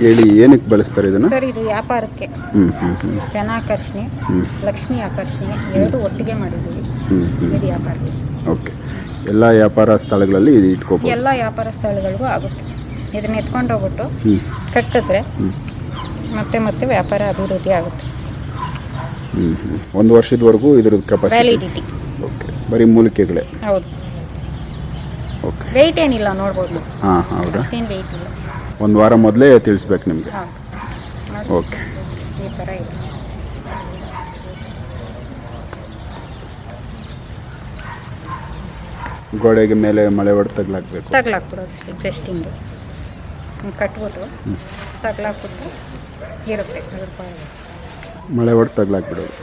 ಹೇಳಿ ಏನಕ್ಕೆ ಬಳಸ್ತಾರೆ ಇದನ್ನು? ಸರ್ ಇದು ವ್ಯಾಪಾರಕ್ಕೆ. ಹ್ಞೂ ಹ್ಞೂ ಜನಾಕರ್ಷಣೆ ಲಕ್ಷ್ಮಿ ಆಕರ್ಷಣೆ ಎರಡು ಒಟ್ಟಿಗೆ ಮಾಡಿದ್ದೀವಿ. ಇದು ವ್ಯಾಪಾರಕ್ಕೆ. ಓಕೆ. ಎಲ್ಲ ವ್ಯಾಪಾರ ಸ್ಥಳಗಳಲ್ಲಿ ಇದು ಇಟ್ಕೋಬೋದು? ಎಲ್ಲ ವ್ಯಾಪಾರ ಸ್ಥಳಗಳಿಗೂ ಆಗುತ್ತೆ. ಇದನ್ನ ಎತ್ಕೊಂಡು ಹೋಗ್ಬಿಟ್ಟು ಕಟ್ಟಿದ್ರೆ ಮತ್ತೆ ಮತ್ತೆ ವ್ಯಾಪಾರ ಅಭಿವೃದ್ಧಿ ಆಗುತ್ತೆ. ಹ್ಞೂ ಹ್ಞೂ ಒಂದು ವರ್ಷದವರೆಗೂ ಇದ್ರ ಕೆಪಾಸಿಟಿ ವ್ಯಾಲಿಡಿಟಿ ಓಕೆ. ಬರೀ ಮೂಲಿಕೆಗಳೇ? ಹೌದು. ಓಕೆ. ವೆಯ್ಟ್ ಏನಿಲ್ಲ ನೋಡ್ಬೋದು. ಹಾಂ ಹೌದಾ? ಅಷ್ಟೇನು ವೆಯ್ಟ್ ಇಲ್ಲ. ಒಂದು ವಾರ ಮೊದಲೇ ತಿಳಿಸ್ಬೇಕು ನಿಮಗೆ. ಓಕೆ. ಈ ಥರ ಇದೆ. ಗೋಡೆಗೆ ಮೇಲೆ ಮಳೆ ಹೊಡೆದು ತಗ್ಲಾಕ್ಬೇಕು. ತಗ್ಲಾಕ್ಬಿಡೋದು ಅಷ್ಟೇ ಜಸ್ಟ್ ಹಿಂಗೆ ಕಟ್ಬಿಟ್ಟು ತಗ್ಲಾಕ್ಬಿಟ್ಟು ಇರುತ್ತೆ ಅದ್ರ ಪಾಡಿಗೆ. ಮಳೆ ಹೊಡೆದು ತಗ್ಲಾಕ್ಬಿಡೋದು.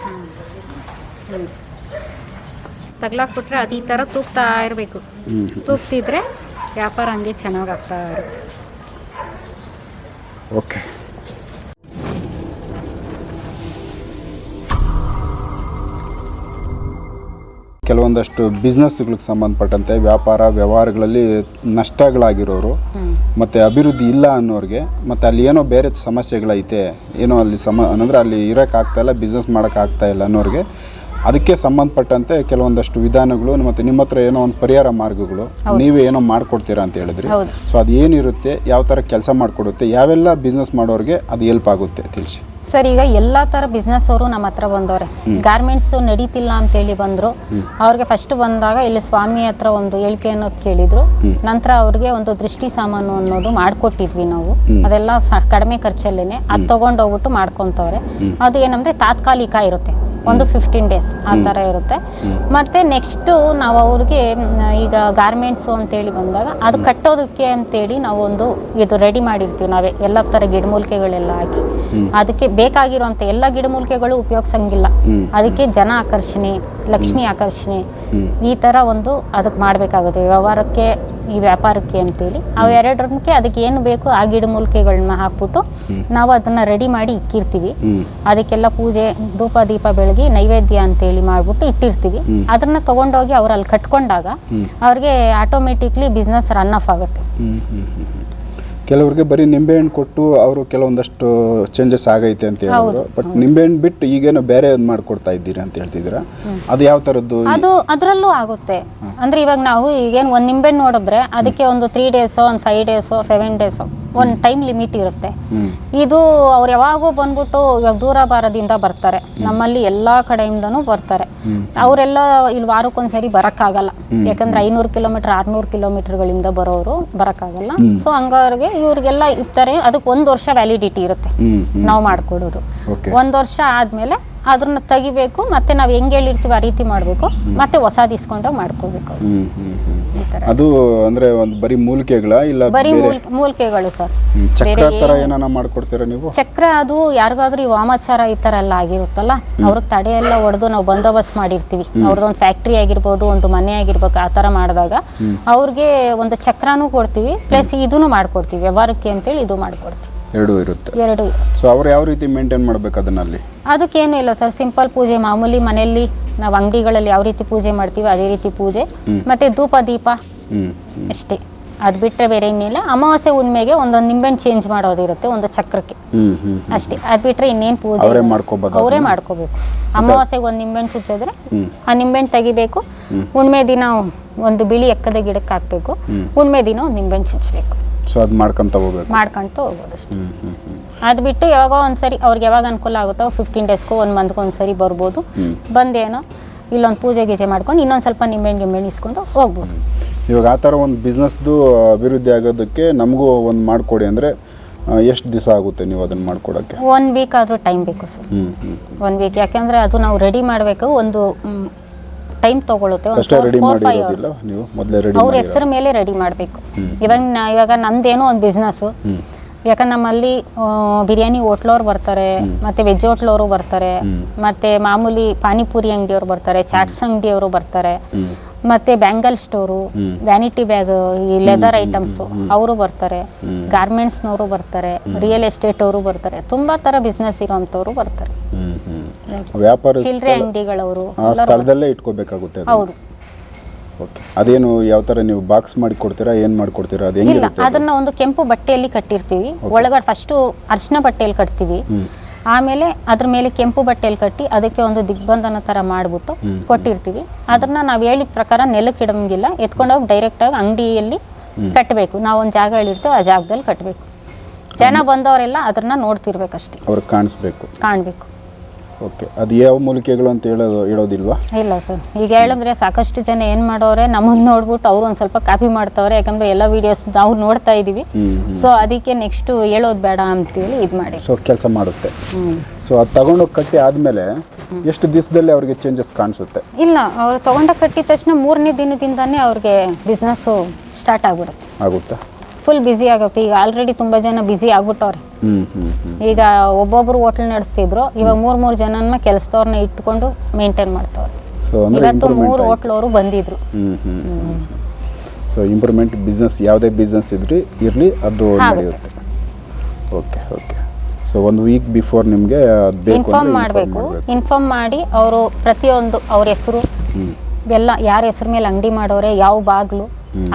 ಹ್ಮ್. ತಗ್ಲಾಕ್ಬಿಟ್ರೆ ಅದು ಈ ಥರ ತೂಗ್ತಾ ಇರಬೇಕು. ಹ್ಞೂ ತೂಗ್ತಿದ್ರೆ ವ್ಯಾಪಾರ ಹಂಗೆ ಚೆನ್ನಾಗಿ ಆಗ್ತಾ ಇರುತ್ತೆ. ಓಕೆ. ಕೆಲವೊಂದಷ್ಟು ಬಿಸ್ನೆಸ್ಗಳಿಗೆ ಸಂಬಂಧಪಟ್ಟಂತೆ ವ್ಯಾಪಾರ ವ್ಯವಹಾರಗಳಲ್ಲಿ ನಷ್ಟಗಳಾಗಿರೋರು ಮತ್ತು ಅಭಿವೃದ್ಧಿ ಇಲ್ಲ ಅನ್ನೋರಿಗೆ ಮತ್ತು ಅಲ್ಲಿ ಏನೋ ಬೇರೆ ಸಮಸ್ಯೆಗಳೈತೆ ಏನೋ ಅಲ್ಲಿ ಸಮ ಅಂದರೆ ಅಲ್ಲಿ ಇರೋಕ್ಕಾಗ್ತಾ ಇಲ್ಲ ಬಿಸ್ನೆಸ್ ಮಾಡೋಕ್ಕಾಗ್ತಾ ಇಲ್ಲ ಅನ್ನೋರಿಗೆ ಅದಕ್ಕೆ ಸಂಬಂಧಪಟ್ಟಂತೆ ಕೆಲವೊಂದಷ್ಟು ವಿಧಾನಗಳು ಮತ್ತು ನಿಮ್ಮ ಹತ್ರ ಏನೋ ಒಂದು ಪರಿಹಾರ ಮಾರ್ಗಗಳು ನೀವೇ ಏನೋ ಮಾಡ್ಕೊಡ್ತೀರಾ ಅಂತ ಹೇಳಿದ್ರಿ. ಸೊ ಅದು ಏನಿರುತ್ತೆ ಯಾವ ಥರ ಕೆಲಸ ಮಾಡಿಕೊಡುತ್ತೆ ಯಾವೆಲ್ಲ ಬಿಸ್ನೆಸ್ ಮಾಡೋರಿಗೆ ಅದು ಹೆಲ್ಪ್ ಆಗುತ್ತೆ ತಿಳಿಸಿ. ಸರ್ ಈಗ ಎಲ್ಲ ತರ ಬಿಸ್ನೆಸ್ ಅವರು ನಮ್ಮ ಹತ್ರ ಬಂದವ್ರೆ. ಗಾರ್ಮೆಂಟ್ಸ್ ನಡೀತಿಲ್ಲ ಅಂತೇಳಿ ಬಂದ್ರು. ಅವ್ರಿಗೆ ಫಸ್ಟ್ ಬಂದಾಗ ಇಲ್ಲಿ ಸ್ವಾಮಿ ಹತ್ರ ಒಂದು ಹೇಳಿಕೆ ಅನ್ನೋದು ಕೇಳಿದ್ರು. ನಂತರ ಅವ್ರಿಗೆ ಒಂದು ದೃಷ್ಟಿ ಸಾಮಾನು ಅನ್ನೋದು ಮಾಡಿಕೊಟ್ಟಿದ್ವಿ ನಾವು. ಅದೆಲ್ಲ ಕಡಿಮೆ ಖರ್ಚಲ್ಲೇನೆ ಅದು ತಗೊಂಡೋಗ್ಬಿಟ್ಟು ಮಾಡ್ಕೊತವ್ರೆ. ಅದು ಏನಂದ್ರೆ ತಾತ್ಕಾಲಿಕ ಇರುತ್ತೆ. ಒಂದು ಫಿಫ್ಟೀನ್ ಡೇಸ್ ಆ ಥರ ಇರುತ್ತೆ. ಮತ್ತು ನೆಕ್ಸ್ಟು ನಾವು ಅವ್ರಿಗೆ ಈಗ ಗಾರ್ಮೆಂಟ್ಸು ಅಂತೇಳಿ ಬಂದಾಗ ಅದು ಕಟ್ಟೋದಕ್ಕೆ ಅಂತೇಳಿ ನಾವು ಒಂದು ಇದು ರೆಡಿ ಮಾಡಿರ್ತೀವಿ ನಾವೇ. ಎಲ್ಲ ಥರ ಗಿಡಮೂಲಿಕೆಗಳೆಲ್ಲ ಹಾಕಿ. ಅದಕ್ಕೆ ಬೇಕಾಗಿರುವಂಥ ಎಲ್ಲ ಗಿಡಮೂಲಿಕೆಗಳು ಉಪಯೋಗಿಸಂಗಿಲ್ಲ. ಅದಕ್ಕೆ ಜನ ಆಕರ್ಷಣೆ ಲಕ್ಷ್ಮಿ ಆಕರ್ಷಣೆ. ಈ ಥರ ಒಂದು ಅದಕ್ಕೆ ಮಾಡಬೇಕಾಗುತ್ತೆ. ವ್ಯವಹಾರಕ್ಕೆ ಈ ವ್ಯಾಪಾರಕ್ಕೆ ಅಂತೇಳಿ. ಅವೆರಡಕ್ಕೆ ಅದಕ್ಕೆ ಏನು ಬೇಕು ಆ ಗಿಡಮೂಲಿಕೆಗಳನ್ನ ಹಾಕ್ಬಿಟ್ಟು ನಾವು ಅದನ್ನು ರೆಡಿ ಮಾಡಿ ಇಕ್ಕಿರ್ತೀವಿ. ಅದಕ್ಕೆಲ್ಲ ಪೂಜೆ ಧೂಪ ದೀಪ ಬೆಳಗಿ ನೈವೇದ್ಯ ಅಂತೇಳಿ ಮಾಡ್ಬಿಟ್ಟು ಇಟ್ಟಿರ್ತೀವಿ. ಅದನ್ನ ತಗೊಂಡೋಗಿ ಅವ್ರು ಅಲ್ಲಿ ಕಟ್ಕೊಂಡಾಗ ಅವ್ರಿಗೆ ಆಟೋಮೆಟಿಕ್ಲಿ ಬಿಸ್ನೆಸ್ ರನ್ ಆಫ್ ಆಗುತ್ತೆ. ಕೆಲವ್ರಿಗೆ ಬರೀ ನಿಂಬೆಹಣ್ಣು ಕೊಟ್ಟು ಅವರು ಕೆಲವೊಂದಷ್ಟು ಚೇಂಜಸ್ ಆಗೈತೆ ಅಂತ ಹೇಳಿದ್ರು ಬಟ್ ನಿಂಬೆಹಣ್ಣು ಬಿಟ್ಟು ಈಗೇನೋ ಬೇರೆ ಒಂದು ಮಾಡ್ಕೊಡ್ತಾ ಇದ್ದೀರಾ ಅಂತ ಹೇಳ್ತಿದ್ದೀರಾ? ಅದು ಯಾವ ತರದ್ದು? ಅದು ಅದರಲ್ಲೂ ಆಗುತ್ತೆ. ಅಂದ್ರೆ ಇವಾಗ ನಾವು ಈಗೇನು ಒಂದು ನಿಂಬೆಹಣ್ಣು ನೋಡಿದ್ರೆ ಅದಕ್ಕೆ ಒಂದು ತ್ರೀ ಡೇಸೋ ಒಂದು ಫೈವ್ ಡೇಸೋ ಸೆವೆನ್ ಡೇಸೋ ಒಂದು ಟೈಮ್ ಲಿಮಿಟ್ ಇರುತ್ತೆ. ಇದು ಅವ್ರು ಯಾವಾಗೂ ಬಂದ್ಬಿಟ್ಟು ಇವಾಗ ದೂರ ಬಾರದಿಂದ ಬರ್ತಾರೆ ನಮ್ಮಲ್ಲಿ ಎಲ್ಲ ಕಡೆಯಿಂದನೂ ಬರ್ತಾರೆ. ಅವರೆಲ್ಲ ಇಲ್ಲಿ ವಾರಕ್ಕೊಂದ್ಸರಿ ಬರೋಕ್ಕಾಗಲ್ಲ. ಯಾಕಂದ್ರೆ ಐನೂರು ಕಿಲೋಮೀಟರ್ ಆರ್ನೂರು ಕಿಲೋಮೀಟರ್ಗಳಿಂದ ಬರೋರು ಬರೋಕ್ಕಾಗಲ್ಲ. ಸೊ ಹಂಗವ್ರಿಗೆ ಇವ್ರಿಗೆಲ್ಲ ಇರ್ತಾರೆ. ಅದಕ್ಕೆ ಒಂದು ವರ್ಷ ವ್ಯಾಲಿಡಿಟಿ ಇರುತ್ತೆ. ನಾವು ಮಾಡಿಕೊಡೋದು. ಒಂದು ವರ್ಷ ಆದಮೇಲೆ ಅದನ್ನ ತೆಗಿಬೇಕು ಮತ್ತೆ ನಾವು ಹೆಂಗೆ ಹೇಳಿರ್ತೀವಿ ಆ ರೀತಿ ಮಾಡಬೇಕು ಮತ್ತೆ ಹೊಸ ಇಸ್ಕೊಂಡೋಗಿ ಮಾಡ್ಕೋಬೇಕು. ಅದು ಅಂದ್ರೆ ಒಂದು ಬರೀ ಮೂಲಿಕೆಗಳ ಇಲ್ಲ ಬರೀ ಬೇರೆ? ಮೂಲ್ ಮೂಲಿಕೆಗಳು ಸರ್. ಚಕ್ರ ತರ ಏನಾನ ಮಾಡ್ಕೊಡ್ತೀರಾ ನೀವು? ಚಕ್ರ ಅದು ಯಾರಿಗಾದ್ರೂ ಈ ವಾಮಾಚಾರ ಈ ತರ ಎಲ್ಲ ಆಗಿರುತ್ತಲ್ಲ ಅವ್ರಿಗೆ ತಡೆ ಎಲ್ಲ ಹೊಡೆದು ನಾವು ಬಂದೋಬಸ್ತ್ ಮಾಡಿರ್ತೀವಿ. ಅವ್ರದ್ದೊಂದು ಫ್ಯಾಕ್ಟ್ರಿ ಆಗಿರ್ಬೋದು ಒಂದು ಮನೆ ಆಗಿರ್ಬೇಕು ಆ ತರ ಮಾಡಿದಾಗ ಅವ್ರಿಗೆ ಒಂದು ಚಕ್ರನೂ ಕೊಡ್ತೀವಿ ಪ್ಲಸ್ ಇದನ್ನು ಮಾಡ್ಕೊಡ್ತೀವಿ ವ್ಯವಹಾರಕ್ಕೆ ಅಂತೇಳಿ ಇದು ಮಾಡ್ಕೊಡ್ತೀವಿ. ಎರಡೂ ಇರುತ್ತೆ. ಎರಡು. ಸೊ ಅವ್ರು ಯಾವ ರೀತಿ ಮೇಂಟೈನ್ ಮಾಡ್ಬೇಕು ಅದನ್ನಲ್ಲಿ? ಅದಕ್ಕೇನು ಇಲ್ಲ ಸರ್. ಸಿಂಪಲ್ ಪೂಜೆ ಮಾಮೂಲಿ ಮನೆಯಲ್ಲಿ ನಾವು ಅಂಗಡಿಗಳಲ್ಲಿ ಯಾವ ರೀತಿ ಪೂಜೆ ಮಾಡ್ತೀವಿ ಅದೇ ರೀತಿ ಪೂಜೆ. ಮತ್ತೆ ಧೂಪ ದೀಪ ಅಷ್ಟೇ. ಅದು ಬಿಟ್ಟರೆ ಬೇರೆ ಇನ್ನಿಲ್ಲ ಅಮಾವಾಸ್ಯೆ ಉಣ್ಮೆಗೆ ಒಂದೊಂದು ನಿಂಬೆಹಣ್ಣು ಚೇಂಜ್ ಮಾಡೋದಿರುತ್ತೆ ಒಂದು ಚಕ್ರಕ್ಕೆ. ಅಷ್ಟೇ. ಅದು ಬಿಟ್ಟರೆ ಇನ್ನೇನು ಪೂಜೆ ಅವರೇ ಮಾಡ್ಕೋಬೋದು ಅವರೇ ಮಾಡ್ಕೋಬೇಕು. ಅಮಾವಾಸ್ಯೆಗೆ ಒಂದು ನಿಂಬೆಹಣ್ಣು ಚುಚ್ಚಿದ್ರೆ ಆ ನಿಂಬೆಹಣ್ಣು ತೆಗಿಬೇಕು. ಹುಣ್ಮೆ ದಿನ ಒಂದು ಬಿಳಿ ಎಕ್ಕದ ಗಿಡಕ್ಕೆ ಹಾಕಬೇಕು. ಹುಣ್ಮೆ ದಿನ ಒಂದು ನಿಂಬೆಹಣ್ಣು ಚುಚ್ಚಬೇಕು ಸೊ ಅದು ಮಾಡ್ಕೊಂತ ಹೋಗ್ಬೇಕು. ಮಾಡ್ಕೊಂತ ಹೋಗ್ಬೋದು ಅಷ್ಟೇ. ಹ್ಮ್ ಹ್ಮ್ ಹ್ಮ್. ಅದು ಬಿಟ್ಟು ಯಾವಾಗೋ ಒಂದ್ಸರಿ ಅವ್ರಿಗೆ ಯಾವಾಗ ಅನುಕೂಲ ಆಗುತ್ತೋ ಫಿಫ್ಟೀನ್ ಡೇಸ್ಗೂ ಒಂದು ಮಂತ್ಗೆ ಒಂದ್ಸರಿ ಬರ್ಬೋದು. ಬಂದೇನೋ ಇಲ್ಲೊಂದು ಪೂಜೆ ಗೀಜೆ ಮಾಡ್ಕೊಂಡು ಇನ್ನೊಂದು ಸ್ವಲ್ಪ ನಿಂಬೆಹಣ್ಣು ಗಿಂಬೆಹಣ್ಣು ಇಸ್ಕೊಂಡು ಹೋಗ್ಬೋದು. ಇವಾಗ ಆ ಥರ ಒಂದು ಬಿಸ್ನೆಸ್ದು ಅಭಿವೃದ್ಧಿ ಆಗೋದಕ್ಕೆ ನಮಗೂ ಒಂದು ಮಾಡಿಕೊಡಿ ಅಂದರೆ ಎಷ್ಟು ದಿವಸ ಆಗುತ್ತೆ ನೀವು ಅದನ್ನು ಮಾಡ್ಕೊಡೋಕ್ಕೆ? ಒನ್ ವೀಕ್ ಆದರೂ ಟೈಮ್ ಬೇಕು ಸರ್. ಹ್ಞೂ ಹ್ಞೂ ಒನ್ ವೀಕ್ ಯಾಕೆಂದರೆ ಅದು ನಾವು ರೆಡಿ ಮಾಡಬೇಕು ಒಂದು ಟೈಮ್ ತಗೊಳುತ್ತೆ. ಅಷ್ಟೇ ರೆಡಿ ಮಾಡಿರೋದಿಲ್ಲ ನೀವು ಮೊದಲೇ ರೆಡಿ ಅವ್ರ ಹೆಸರು ಮೇಲೆ ರೆಡಿ ಮಾಡಬೇಕು. ಇವಾಗ ಇವಾಗ ನಂದೇನೋ ಒಂದು ಬಿಸ್ನೆಸ್ಸು ಯಾಕಂದ್ರೆ ನಮ್ಮಲ್ಲಿ ಬಿರಿಯಾನಿ ಹೋಟ್ಲವ್ರು ಬರ್ತಾರೆ ಮತ್ತೆ ವೆಜ್ ಹೋಟ್ಲವರು ಬರ್ತಾರೆ ಮತ್ತೆ ಮಾಮೂಲಿ ಪಾನಿಪುರಿ ಅಂಗಡಿಯವರು ಬರ್ತಾರೆ ಚಾಟ್ಸ್ ಅಂಗಡಿಯವರು ಬರ್ತಾರೆ ಮತ್ತೆ ಬ್ಯಾಂಗಲ್ ಸ್ಟೋರು ವ್ಯಾನಿಟಿ ಬ್ಯಾಗ್ ಈ ಲೆದರ್ ಐಟಮ್ಸ್ ಅವರು ಬರ್ತಾರೆ ಗಾರ್ಮೆಂಟ್ಸ್ನವರು ಬರ್ತಾರೆ ರಿಯಲ್ ಎಸ್ಟೇಟ್ ಅವರು ಬರ್ತಾರೆ ತುಂಬಾ ತರ ಬಿಸ್ನೆಸ್ ಇರೋಂಥವ್ರು ಬರ್ತಾರೆ. ವ್ಯಾಪಾರ ಚಿಲ್ಲರೆ ಅಂಗಡಿಗಳವರು ಆ ಸ್ಥಳದಲ್ಲೇ ಇಟ್ಕೋಬೇಕಾಗುತ್ತೆ ಅದು ಹೌದು. ಓಕೆ. ಅದೇನು ಯಾವ ತರ ನೀವು ಬಾಕ್ಸ್ ಮಾಡಿ ಕೊಡ್ತೀರಾ ಏನು ಮಾಡಿ ಕೊಡ್ತೀರಾ ಅದು ಇಲ್ಲ ಹೆಂಗಿರುತ್ತೆ ಅದನ್ನ ಒಂದು ಕೆಂಪು ಬಟ್ಟೆಯಲ್ಲಿ ಕಟ್ಟಿರ್ತೀವಿ. ಒಳಗಡೆ ಫಸ್ಟು ಅರಿಶಿನ ಬಟ್ಟೆಯಲ್ಲಿ ಕಟ್ತೀವಿ. ಹ್ಮ್. ಆಮೇಲೆ ಅದ್ರ ಮೇಲೆ ಕೆಂಪು ಬಟ್ಟೆಯಲ್ಲಿ ಕಟ್ಟಿ ಅದಕ್ಕೆ ಒಂದು ದಿಗ್ಬಂಧನ ತರ ಮಾಡಿಬಿಟ್ಟು ಕೊಟ್ಟಿರ್ತೀವಿ. ಅದನ್ನ ನಾವು ಹೇಳಿದ ಪ್ರಕಾರ ನೆಲಕ್ಕೆ ಇಡಂಗಿಲ್ಲ. ಎತ್ಕೊಂಡು ಹೋಗಿ ಡೈರೆಕ್ಟಾಗಿ ಅಂಗಡಿಯಲ್ಲಿ ಕಟ್ಟಬೇಕು ನಾವು ಒಂದು ಜಾಗ ಹೇಳಿರ್ತೀವಿ ಆ ಜಾಗದಲ್ಲಿ ಕಟ್ಟಬೇಕು ಜನ ಬಂದವರೆಲ್ಲ ಅದನ್ನ ನೋಡ್ತಿರ್ಬೇಕಷ್ಟೇ. ಅವ್ರಿಗೆ ಕಾಣಿಸ್ಬೇಕು. ಕಾಣಬೇಕು. ಓಕೆ ಅದು ಯಾವ ಮೂಲಿಕೆಗಳು ಅಂತ ಹೇಳೋದು ಹೇಳೋದಿಲ್ವಾ? ಇಲ್ಲ ಸರ್. ಈಗ ಹೇಳಿದ್ರೆ ಸಾಕಷ್ಟು ಜನ ಏನು ಮಾಡೋರೆ ನಮ್ಮನ್ನ ನೋಡ್ಬಿಟ್ಟು ಅವ್ರು ಒಂದು ಸ್ವಲ್ಪ ಕಾಪಿ ಮಾಡ್ತವ್ರೆ ಯಾಕಂದ್ರೆ ಎಲ್ಲ ವಿಡಿಯೋಸ್ ನಾವು ನೋಡ್ತಾ ಇದ್ದೀವಿ. ಹ್ಞೂ ಸೊ ಅದಕ್ಕೆ ನೆಕ್ಸ್ಟ್ ಹೇಳೋದು ಬೇಡ ಅಂತೇಳಿ ಇದು ಮಾಡಿ. ಸೊ ಕೆಲಸ ಮಾಡುತ್ತೆ. ಸೊ ಅದು ತಗೊಂಡೋಗಿ ಕಟ್ಟಿ ಆದಮೇಲೆ ಎಷ್ಟು ದಿವಸದಲ್ಲಿ ಅವ್ರಿಗೆ ಚೇಂಜಸ್ ಕಾಣಿಸುತ್ತೆ? ಇಲ್ಲ ಅವ್ರು ತಗೊಂಡ ಕಟ್ಟಿದ ತಕ್ಷಣ ಮೂರನೇ ದಿನದಿಂದಾನೇ ಅವ್ರಿಗೆ ಬಿಸ್ನೆಸ್ಸು ಸ್ಟಾರ್ಟ್ ಆಗ್ಬಿಡುತ್ತೆ ಆಗುತ್ತಾ? ಫುಲ್ ಬ್ಯುಸಿ ಆಗುತ್ತೆ. ಈಗ ಆಲ್ರೆಡಿ ತುಂಬ ಜನ ಬ್ಯುಸಿ ಆಗ್ಬಿಟ್ಟವ್ರೆ. ಈಗ ಒಬ್ಬೊಬ್ರು ಹೋಟ್ಲ್ ನಡೆಸ್ತಿದ್ರು ಇವಾಗ ಮೂರು ಮೂರು ಜನನ್ನ ಕೆಲಸದವ್ರನ್ನ ಇಟ್ಕೊಂಡು ಮೇಂಟೈನ್ ಮಾಡ್ತವ್ರೆ. ಇವತ್ತು ಮೂರು ಹೋಟ್ಲವರು ಬಂದಿದ್ರು. ಸೊ ಇಂಪ್ರೂವ್ಮೆಂಟ್ ಬಿಸ್ನೆಸ್ ಯಾವುದೇ ಬಿಸ್ನೆಸ್ ಇದ್ರಿ ಇರಲಿ ಅದು. ನಡೆಯುತ್ತೆ. ಓಕೆ ಓಕೆ ಸೊ ಒಂದು ವೀಕ್ ಬಿಫೋರ್ ನಿಮಗೆ ಇನ್ಫಾರ್ಮ್ ಮಾಡಬೇಕು. ಇನ್ಫಾರ್ಮ್ ಮಾಡಿ ಅವರು ಪ್ರತಿಯೊಂದು ಅವ್ರ ಹೆಸರು ಎಲ್ಲ ಯಾರ ಹೆಸರು ಮೇಲೆ ಅಂಗಡಿ ಮಾಡೋರೆ ಯಾವ ಬಾಗ್ಲು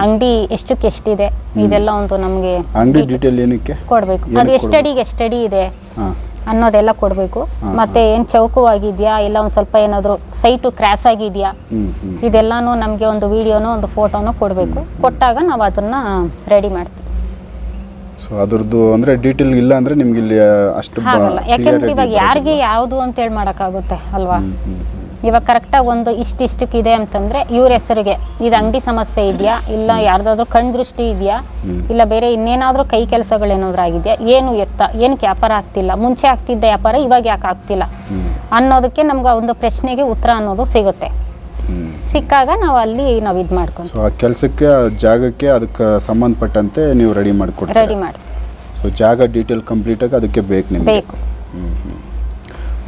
ಅಂಗಡಿ ಎಷ್ಟಕ್ಕೆ ಎಷ್ಟಿದೆ? ಇದೆಲ್ಲ ಒಂದು ನಮಗೆ ಅಂಗಡಿ ಡೀಟೇಲ್ ಏನಕ್ಕೆ? ಕೊಡಬೇಕು. ಅದು ಸ್ಟಡಿಗೆ ಎಷ್ಟು ಅಡಿಗೆ ಎಷ್ಟು ಅಡಿ ಇದೆ ಅನ್ನೋದೆಲ್ಲ ಕೊಡಬೇಕು. ಮತ್ತೆ ಏನು ಚೌಕವಾಗಿದೆಯಾ ಇಲ್ಲ ಒಂದು ಸ್ವಲ್ಪ ಏನಾದರೂ ಸೈಟು ಕ್ರ್ಯಾಸ್ ಆಗಿದೆಯಾ? ಇದೆಲ್ಲಾನು ನಮಗೆ ಒಂದು ವಿಡಿಯೋನೋ ಒಂದು ಫೋಟೋನೋ ಕೊಡಬೇಕು. ಕೊಟ್ಟಾಗ ನಾವು ಅದನ್ನು ರೆಡಿ ಮಾಡ್ತೀವಿ. ಸೊ ಅದ್ರದ್ದು ಅಂದರೆ ಡೀಟೇಲ್ ಇಲ್ಲ ಅಂದರೆ ನಿಮ್ಗೆ ಇಲ್ಲಿ ಅಷ್ಟು ಯಾಕೆಂದ್ರೆ ಇವಾಗ. ಯಾರಿಗೆ ಯಾವುದು ಅಂತೇಳಿ ಮಾಡೋಕ್ಕಾಗುತ್ತೆ ಅಲ್ವಾ. ಇವಾಗ ಕರೆಕ್ಟಾಗಿ ಒಂದು ಇಷ್ಟಿಷ್ಟಕ್ಕೆ ಇದೆ ಅಂತಂದರೆ ಇವ್ರ ಹೆಸರಿಗೆ. ಇದು ಅಂಗಡಿ ಸಮಸ್ಯೆ ಇದೆಯಾ? ಇಲ್ಲ ಯಾರ್ದಾದ್ರೂ ಕಣ್ ದೃಷ್ಟಿ ಇದೆಯಾ? ಇಲ್ಲ ಬೇರೆ ಇನ್ನೇನಾದರೂ ಕೈ ಕೆಲಸಗಳೇನಾದ್ರೂ ಆಗಿದೆಯಾ? ಏನು ಎತ್ತ? ಏನಕ್ಕೆ ವ್ಯಾಪಾರ ಆಗ್ತಿಲ್ಲ? ಮುಂಚೆ ಆಗ್ತಿದ್ದ ವ್ಯಾಪಾರ ಇವಾಗ ಯಾಕೆ ಆಗ್ತಿಲ್ಲ? ಅನ್ನೋದಕ್ಕೆ ನಮ್ಗೆ ಆ ಒಂದು ಪ್ರಶ್ನೆಗೆ ಉತ್ತರ ಅನ್ನೋದು ಸಿಗುತ್ತೆ. ಸಿಕ್ಕಾಗ ನಾವು ಅಲ್ಲಿ ನಾವು ಇದು ಮಾಡ್ಕೊಂಡು ಸೊ ಆ ಕೆಲಸಕ್ಕೆ ಆ ಜಾಗಕ್ಕೆ ಅದಕ್ಕೆ ಸಂಬಂಧಪಟ್ಟಂತೆ ನೀವು ರೆಡಿ ಮಾಡಿಕೊಡ್ತೀರಿ? ರೆಡಿ ಮಾಡಿ ಸೊ ಜಾಗ ಡೀಟೇಲ್ ಕಂಪ್ಲೀಟಾಗಿ ಅದಕ್ಕೆ ಬೇಕು ನಿಮಗೆ? ಬೇಕು.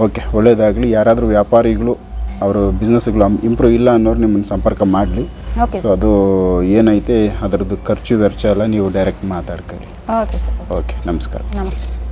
ಓಕೆ ಒಳ್ಳೆಯದಾಗಲಿ ಯಾರಾದರೂ ವ್ಯಾಪಾರಿಗಳು ಅವರು ಬಿಸ್ನೆಸ್ಗಳು ಇಂಪ್ರೂವ್ ಇಲ್ಲ ಅನ್ನೋರು ನಿಮ್ಮನ್ನು ಸಂಪರ್ಕ ಮಾಡಲಿ. ಓಕೆ ಸೊ ಅದು ಏನೈತೆ ಅದರದ್ದು ಖರ್ಚು ವೆಚ್ಚ ಎಲ್ಲ ನೀವು ಡೈರೆಕ್ಟ್ ಮಾತಾಡ್ಕೊಳ್ಳಿ. ಓಕೆ ಸರ್ ಓಕೆ ನಮಸ್ಕಾರ. ನಮಸ್ತೆ.